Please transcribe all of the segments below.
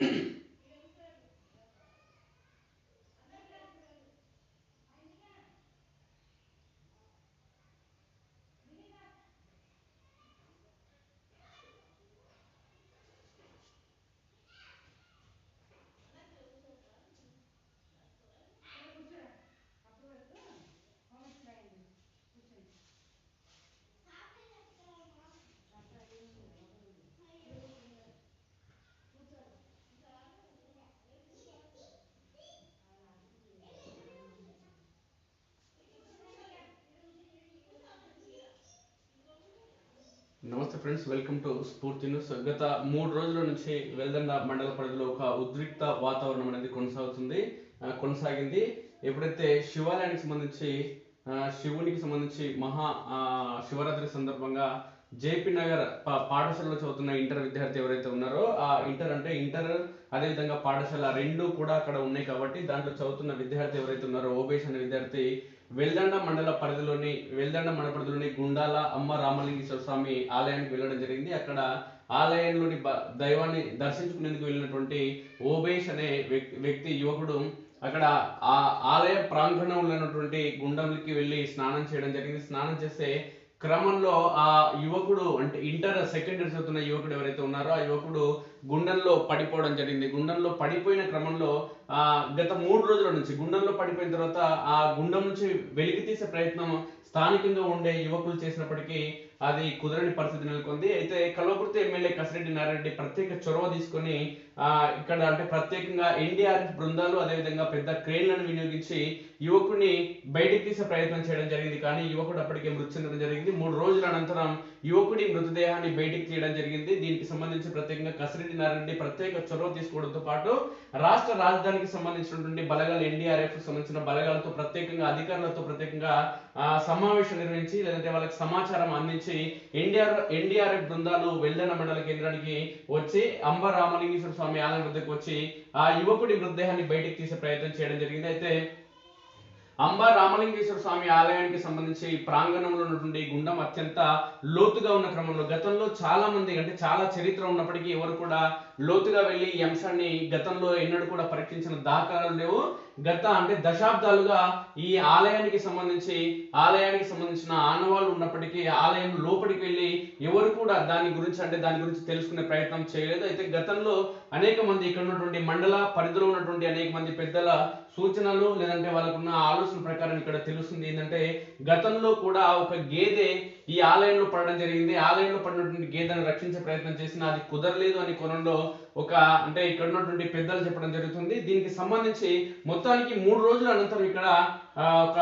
Mm-hmm. నమస్తే friends welcome to Spoorthi news. గత మూడు రోజుల నుంచి వెల్దండ మండల పరిధిలో ఒక ఉద్రిక్త వాతావరణం అనేది కొనసాగుతుంది. కొనసాగింది. ఎప్పుడైతే శివాలయానికి సంబంధించి శివునికి సంబంధించి మహా శివరాత్రి సందర్భంగా జేపీ నగర్ పాఠశాలలో చదువుతున్న ఇంటర్ విద్యార్థి ఎవరైతే ఉన్నారో ఆ ఇంటర్ అంటే ఇంటర్ అదేవిధంగా పాఠశాల రెండు కూడా అక్కడ ఉన్నాయి కాబట్టి దాంట్లో చదువుతున్న విద్యార్థి ఎవరైతే ఉన్నారో ఓబేష్ అనే విద్యార్థి వెల్దండ మండల పరిధిలోని వెల్దండ మండల పరిధిలోని గుండాల అమ్మ రామలింగేశ్వర స్వామి ఆలయానికి వెళ్ళడం జరిగింది. అక్కడ ఆలయంలోని దైవాన్ని దర్శించుకునేందుకు వెళ్ళినటువంటి ఓబేష్ అనే వ్యక్తి యువకుడు అక్కడ ఆ ఆలయ ప్రాంగణంలో ఉన్నటువంటి గుండంకి వెళ్ళి స్నానం చేయడం జరిగింది. స్నానం చేస్తే క్రమంలో ఆ యువకుడు అంటే ఇంటర్ సెకండ్ ఇయర్ చదువుతున్న యువకుడు ఎవరైతే ఉన్నారో ఆ యువకుడు గుండంలో పడిపోవడం జరిగింది. గుండంలో పడిపోయిన క్రమంలో ఆ గత మూడు రోజుల నుంచి గుండంలో పడిపోయిన తర్వాత ఆ గుండం నుంచి వెలికి తీసే ప్రయత్నం స్థానికంగా ఉండే యువకులు చేసినప్పటికీ అది కుదరని పరిస్థితి నెలకొంది. అయితే కల్వకుర్తి ఎమ్మెల్యే కసిరెడ్డి నారాయణ ప్రత్యేక చొరవ తీసుకొని ఆ ఇక్కడ అంటే ప్రత్యేకంగా ఎన్డీఆర్ఎఫ్ బృందాలు అదేవిధంగా పెద్ద క్రేన్లను వినియోగించి యువకుడిని బయటికి తీసే ప్రయత్నం చేయడం జరిగింది. కానీ యువకుడు అప్పటికే మృతి చెందడం జరిగింది. మూడు రోజుల అనంతరం యువకుడి మృతదేహాన్ని బయటికి తీయడం జరిగింది. దీనికి సంబంధించి ప్రత్యేకంగా కసిరెడ్డి నారాయణ ప్రత్యేక చొరవ తీసుకోవడంతో పాటు రాష్ట్ర రాజధానికి సంబంధించినటువంటి బలగాలు ఎన్డీఆర్ఎఫ్ సంబంధించిన బలగాలతో ప్రత్యేకంగా అధికారులతో ప్రత్యేకంగా ఆ, సమావేశం నిర్వహించి లేదంటే వాళ్ళకి సమాచారం అందించి ఎన్డీఆర్ ఎన్డీఆర్ఎఫ్ బృందాలు వెల్లన మండల కేంద్రానికి వచ్చి అంబ రామలింగేశ్వర స్వామి ఆలయం వద్దకు వచ్చి ఆ యువకుడి మృతదేహాన్ని బయటికి తీసే ప్రయత్నం చేయడం జరిగింది. అయితే అంబా రామలింగేశ్వర స్వామి ఆలయానికి సంబంధించి ప్రాంగణంలో ఉన్నటువంటి గుండం అత్యంత లోతుగా ఉన్న క్రమంలో గతంలో చాలా మంది అంటే చాలా చరిత్ర ఉన్నప్పటికీ ఎవరు కూడా లోతుగా వెళ్ళి ఈ అంశాన్ని గతంలో ఎన్నడూ కూడా పరీక్షించిన దాఖలాలు లేవు. గత అంటే దశాబ్దాలుగా ఈ ఆలయానికి సంబంధించి ఆలయానికి సంబంధించిన ఆనవాళ్ళు ఉన్నప్పటికీ ఆలయం లోపలికి వెళ్ళి ఎవరు కూడా దాని గురించి అంటే దాని గురించి తెలుసుకునే ప్రయత్నం చేయలేదు. అయితే గతంలో అనేక మంది ఇక్కడ ఉన్నటువంటి మండల పరిధిలో ఉన్నటువంటి అనేక మంది పెద్దల సూచనలు లేదంటే వాళ్ళకున్న ఆలోచన ప్రకారం ఇక్కడ తెలుస్తుంది. ఏంటంటే గతంలో కూడా ఒక గేదె ఈ ఆలయంలో పడడం జరిగింది. ఆలయంలో పడినటువంటి గేదెను రక్షించే ప్రయత్నం చేసినా అది కుదరలేదు అని కొనంలో ఒక అంటే ఇక్కడ ఉన్నటువంటి పెద్దలు చెప్పడం జరుగుతుంది. దీనికి సంబంధించి మొత్తానికి మూడు రోజుల అనంతరం ఇక్కడ ఒక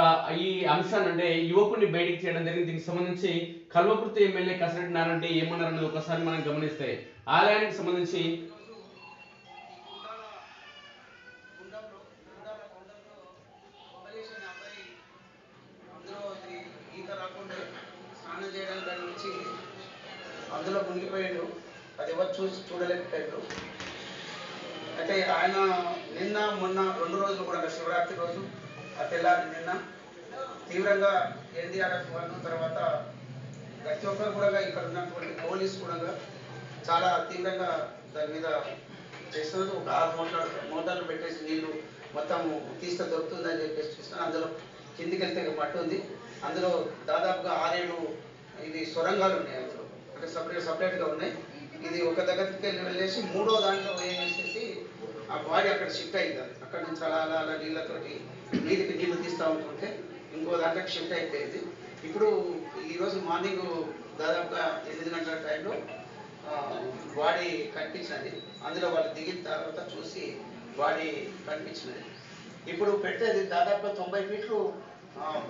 ఈ అంశాన్ని అంటే యువకుడిని బయటికి చేయడం జరిగింది. దీనికి సంబంధించి కల్వకుర్తి ఎమ్మెల్యే కసరెడ్డి నారాయణ ఏమన్నారన్నది ఒకసారి మనం గమనిస్తే ఆలయానికి సంబంధించి అందులో మునిగిపోయాడు. అది ఎవరు చూసి చూడలేకపోయాడు. అయితే ఆయన నిన్న మొన్న రెండు రోజులు కూడా శివరాత్రి రోజు ఆ తెల్లారి నిన్న తీవ్రంగా ఎన్డీఆర్ఎఫ్ వాళ్ళు తర్వాత ప్రతి ఒక్కరు కూడా ఇక్కడ ఉన్నటువంటి పోలీస్ కూడా చాలా తీవ్రంగా దాని మీద చేస్తున్నారు. ఒక ఆరు మోటార్ మోటార్లు పెట్టేసి నీళ్ళు మొత్తం తీస్తే దొరుకుతుందని చెప్పేసి చూస్తాను అందులో కిందికి వెళ్తే మట్టి ఉంది. అందులో దాదాపుగా ఆరేడు ఇది సొరంగాలు ఉన్నాయి. అంటే సపరేట్ సపరేట్గా ఉన్నాయి. ఇది ఒక దగ్గరికి వెళ్ళి వెళ్ళేసి మూడో దాంట్లో వేసేసి ఆ బాడీ అక్కడ షిఫ్ట్ అయింది. అది. అక్కడ నుంచి అలా అలా అలా నీళ్ళతోటి నీటికి నీళ్ళు తీస్తూ ఉంటుంటే ఇంకో దాంట్లోకి షిఫ్ట్ అయిపోయింది. ఇప్పుడు ఈరోజు మార్నింగ్ దాదాపుగా ఎనిమిది గంటల టైంలో బాడీ కనిపించినది అందులో వాళ్ళు దిగిన తర్వాత చూసి బాడీ కనిపించినది ఇప్పుడు పెట్టేది దాదాపుగా తొంభై ఫీట్లు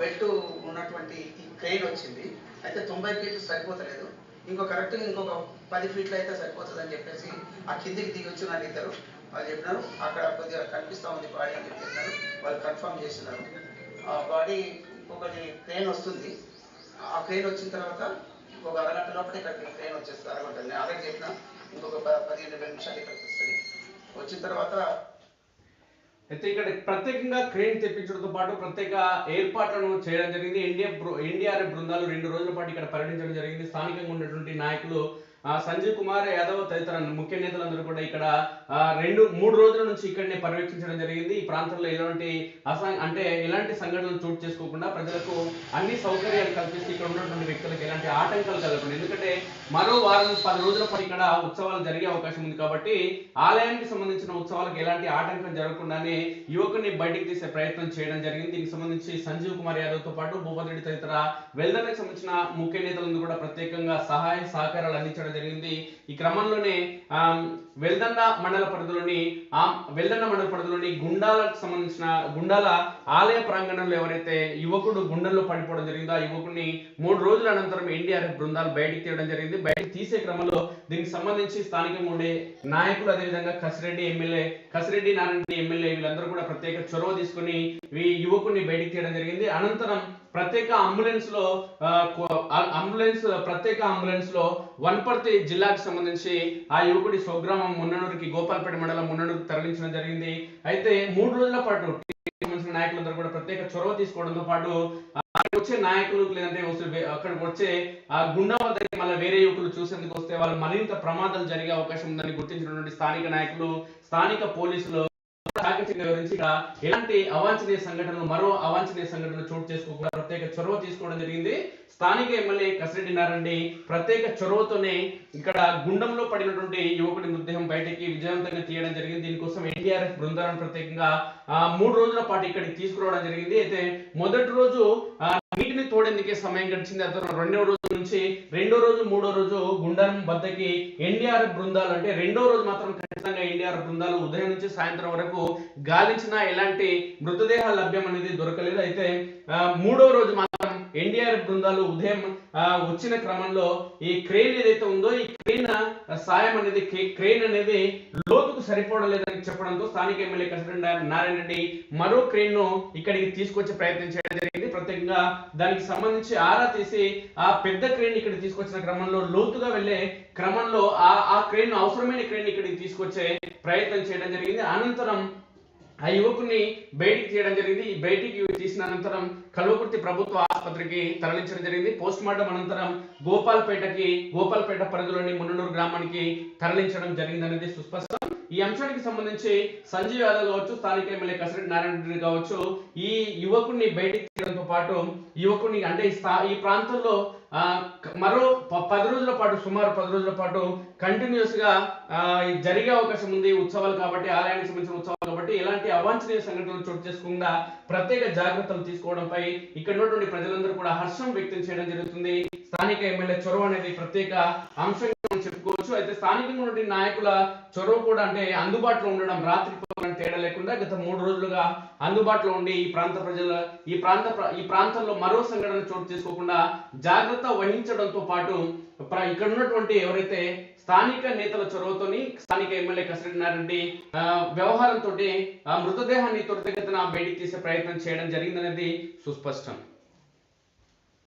బెల్ట్ ఉన్నటువంటి ఈ క్రెయిన్ వచ్చింది. అయితే తొంభై ఫీట్లు సరిపోతలేదు. ఇంకో కరెక్ట్గా ఇంకొక పది ఫీట్లు అయితే సరిపోతుంది అని చెప్పేసి ఆ కిందికి దిగి వచ్చిన ఇద్దరు వాళ్ళు చెప్పినారు అక్కడ కొద్దిగా కనిపిస్తూ ఉంది బాడీ అని చెప్పి చెప్పినారు వాళ్ళు కన్ఫర్మ్ చేసినారు ఆ బాడీ ఇంకొకటి ట్రైన్ వస్తుంది ఆ ట్రైన్ వచ్చిన తర్వాత ఇంకొక అరగంట లోపల ఇక్కడికి ట్రైన్ వచ్చేస్తుంది అరగంట నేను ఆల్రెడీ చెప్పిన ఇంకొక ప- పదిహేను నిమిషాలు ఇక్కడికి వస్తుంది వచ్చిన తర్వాత అయితే ఇక్కడ ప్రత్యేకంగా క్రేన్ తెప్పించడంతో పాటు ప్రత్యేక ఏర్పాట్లను చేయడం జరిగింది. ఎన్డీఏ ఎన్డీఆర్ఎఫ్ బృందాలు రెండు రోజుల పాటు ఇక్కడ పర్యటించడం జరిగింది. స్థానికంగా ఉన్నటువంటి నాయకులు సంజీవ్ కుమార్ యాదవ్ తదితర ముఖ్య నేతలందరూ కూడా ఇక్కడ రెండు మూడు రోజుల నుంచి ఇక్కడనే పర్యవేక్షించడం జరిగింది. ఈ ప్రాంతంలో ఎలాంటి అసా అంటే ఎలాంటి సంఘటనలు చోటు చేసుకోకుండా ప్రజలకు అన్ని సౌకర్యాలు కల్పిస్తూ ఇక్కడ ఉన్నటువంటి వ్యక్తులకు ఎలాంటి ఆటంకాలు కలగకుండా ఎందుకంటే మరో వారం పది రోజుల పాటు ఇక్కడ ఉత్సవాలు జరిగే అవకాశం ఉంది కాబట్టి ఆలయానికి సంబంధించిన ఉత్సవాలకు ఎలాంటి ఆటంకం జరగకుండానే యువకుని బయటికి తీసే ప్రయత్నం చేయడం జరిగింది. దీనికి సంబంధించి సంజీవ్ కుమార్ యాదవ్తో పాటు భూపతి రెడ్డి తదితర వెల్దర్కి సంబంధించిన ముఖ్య నేతలందరూ కూడా ప్రత్యేకంగా సహాయ సహకారాలు అందించడం జరిగింది. ఈ క్రమంలోనే ఆ, వెల్దండ మండల పరిధిలోని ఆ వెల్దండ మండల పరిధిలోని గుండాలకు సంబంధించిన గుండాల ఆలయ ప్రాంగణంలో ఎవరైతే యువకుడు గుండెల్లో పడిపోవడం జరిగిందో ఆ యువకుడిని మూడు రోజుల అనంతరం ఎన్డీఆర్ఎఫ్ బృందాలు బయటికి తీయడం జరిగింది. బయటికి తీసే క్రమంలో దీనికి సంబంధించి స్థానికంగా ఉండే నాయకులు అదేవిధంగా కసిరెడ్డి ఎమ్మెల్యే కసిరెడ్డి నారాయణ ఎమ్మెల్యే వీళ్ళందరూ కూడా ప్రత్యేక చొరవ తీసుకుని ఈ యువకుడిని బయటికి తీయడం జరిగింది. అనంతరం ప్రత్యేక అంబులెన్స్లో అంబులెన్స్ ప్రత్యేక అంబులెన్స్లో వనపర్తి జిల్లాకు సంబంధించి ఆ యువకుడి స్వగ్రామం మున్ననూరుకి గోపాల్పేట మండలం మున్ననూరుకు తరలించడం జరిగింది. అయితే మూడు రోజుల పాటు సంబంధించిన నాయకులందరూ కూడా ప్రత్యేక చొరవ తీసుకోవడంతో పాటు ఆ, వచ్చే నాయకులు లేదంటే అక్కడికి వచ్చే ఆ గుండా దగ్గర మళ్ళీ వేరే యువకులు చూసేందుకు వస్తే వాళ్ళు మరింత ప్రమాదాలు జరిగే అవకాశం ఉందని గుర్తించినటువంటి స్థానిక నాయకులు స్థానిక పోలీసులు చాకచక్య గురించి ఇక్కడ ఎలాంటి అవాంఛనీయ సంఘటనలు మరో అవాంఛనీయ సంఘటనలు చోటు చేసుకోకుండా ప్రత్యేక చొరవ తీసుకోవడం జరిగింది. స్థానిక ఎమ్మెల్యే కసిరెడ్డి నారాయణ ప్రత్యేక చొరవతోనే ఇక్కడ గుండంలో పడినటువంటి యువకుడి మృతదేహం బయటకి విజయవంతంగా తీయడం జరిగింది. దీనికోసం ఎన్టీఆర్ఎఫ్ బృందాలను ప్రత్యేకంగా ఆ, మూడు రోజుల పాటు ఇక్కడికి తీసుకురావడం జరిగింది. అయితే మొదటి రోజు నీటిని తోడేందుకే సమయం గడిచింది? అతను రెండో రెండవ రోజు నుంచి రెండో రోజు మూడో రోజు గుండం వద్దకి ఎన్డీఆర్ బృందాలు అంటే రెండో రోజు మాత్రం ఖచ్చితంగా ఎన్డీఆర్ బృందాలు ఉదయం నుంచి సాయంత్రం వరకు గాలించిన ఎలాంటి మృతదేహాలు లభ్యం అనేది దొరకలేదు. అయితే మూడో రోజు మాత్రం ఎన్డీఆర్ఎఫ్ బృందాలు ఉదయం వచ్చిన క్రమంలో ఈ క్రెయిన్ ఏదైతే ఉందో ఈ క్రెయిన్ సాయం అనేది క్రెయిన్ అనేది లోతుకు సరిపోవడం లేదని చెప్పడంతో స్థానిక ఎమ్మెల్యే కసిరెడ్డి నారాయణ రెడ్డి మరో క్రెయిన్ను ఇక్కడికి తీసుకొచ్చే ప్రయత్నం చేయడం జరిగింది. ప్రత్యేకంగా దానికి సంబంధించి ఆరా తీసి ఆ పెద్ద క్రేన్ ఇక్కడ తీసుకొచ్చిన క్రమంలో లోతుగా వెళ్ళే క్రమంలో ఆ ఆ క్రెయిన్ అవసరమైన క్రెయిన్ ఇక్కడికి తీసుకొచ్చే ప్రయత్నం చేయడం జరిగింది. అనంతరం ఆ యువకుని బయటికి తీయడం జరిగింది. ఈ బయటికి తీసిన అనంతరం కల్వకుర్తి ప్రభుత్వ ఆసుపత్రికి తరలించడం జరిగింది. పోస్ట్ మార్టం అనంతరం గోపాల్పేటకి గోపాల్పేట పరిధిలోని మున్నూరు గ్రామానికి తరలించడం జరిగిందనేది సుస్పష్టం. ఈ అంశానికి సంబంధించి సంజయ్ యాదవ్ కావచ్చు స్థానిక ఎమ్మెల్యే కసిరెడ్డి నారాయణ రెడ్డి కావచ్చు ఈ యువకుడిని బయటికి తీయడంతో పాటు యువకుడిని అంటే ఈ ప్రాంతంలో ఆ, మరో పది రోజుల పాటు సుమారు పది రోజుల పాటు కంటిన్యూస్గా జరిగే అవకాశం ఉంది. ఉత్సవాలు కాబట్టి ఆలయానికి సంబంధించిన ఉత్సవాలు కాబట్టి ఎలాంటి అవాంఛనీయ సంఘటనలు చోటు చేసుకోకుండా ప్రత్యేక జాగ్రత్తలు తీసుకోవడంపై ఇక్కడ ఉన్నటువంటి ప్రజలందరూ కూడా హర్షం వ్యక్తం చేయడం జరుగుతుంది. స్థానిక ఎమ్మెల్యే చొరవ అనేది ప్రత్యేక అంశంగా చెప్పుకోవచ్చు. అయితే స్థానికంగా ఉన్న నాయకుల చొరవ కూడా అంటే అందుబాటులో ఉండడం రాత్రి తేడా లేకుండా గత మూడు రోజులుగా అందుబాటులో ఉండి ఈ ప్రాంత ప్రజల ఈ ప్రాంత ఈ ప్రాంతంలో మరో సంఘటన చోటు చేసుకోకుండా జాగ్రత్త వహించడంతో పాటు ప్ర- ఇక్కడ ఉన్నటువంటి ఎవరైతే స్థానిక నేతల చొరవతోని స్థానిక ఎమ్మెల్యే కసిరెడ్డి నారెడ్డి ఆ, వ్యవహారంతో మృతదేహాన్ని త్వరితగతిన బయటికి తీసే ప్రయత్నం చేయడం జరిగిందనేది సుస్పష్టం.